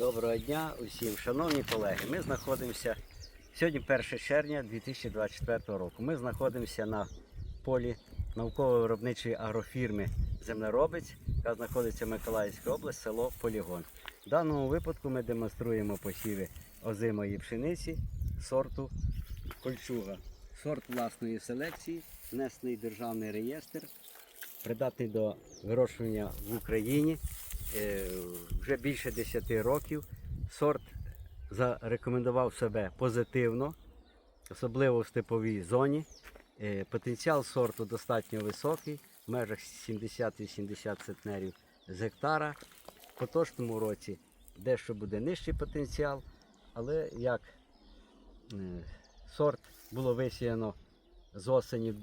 Доброго дня усім, шановні колеги. Ми знаходимося сьогодні 1 червня 2024 року. Ми знаходимося на полі науково-виробничої агрофірми Землеробець, яка знаходиться в Миколаївській області, село Полігон. В даному випадку ми демонструємо посіви озимої пшениці сорту кольчуга. Сорт власної селекції, внесений державний реєстр, придатний до вирощування в Україні е, вже більше 10 років. Сорт зарекомендував себе позитивно, особливо в степовій зоні. Е, Потенціал сорту достатньо високий, в межах 70-80 центнерів з гектара. В поточному році дещо буде нижчий потенціал, але як е, сорт було висіяно з осені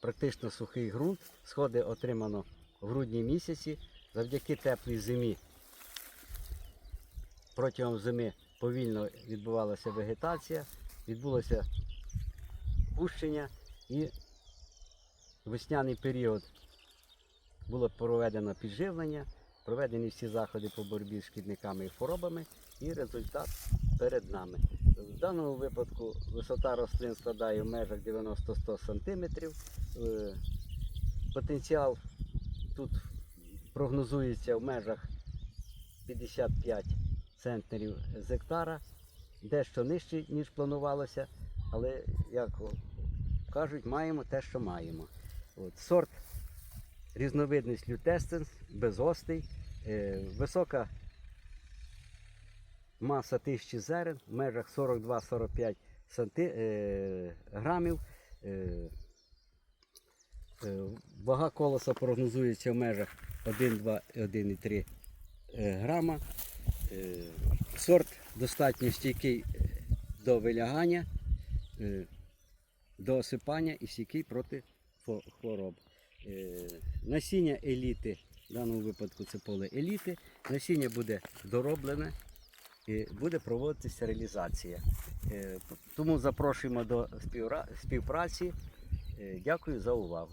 практично сухий ґрунт, сходи отримано в грудні місяці. Завдяки теплій зимі протягом зими повільно відбувалася вегетація, відбулося пущення і весняний період було проведено підживлення, проведені всі заходи по боротьбі з шкідниками і хворобами, і результат перед нами. В даному випадку висота рослин складає в межах 90-100 см. Е, Потенціал тут прогнозується в межах 55 центнерів з гектара, дещо нижче, ніж планувалося, але, як кажуть, маємо те, що маємо. От, сорт різновидність лютестенс, безостий, е, висока маса тисячі зерен в межах 42-45 санти, е, грамів. Е, е, вага колоса прогнозується в межах 1,2, 1,3 е, грама. Е, сорт достатньо стійкий е, до вилягання, е, до осипання і стійкий проти хвороб. Насіння еліти, в даному випадку це поле еліти. Насіння буде дороблене і буде проводитися реалізація. Тому запрошуємо до співпраці. Дякую за увагу.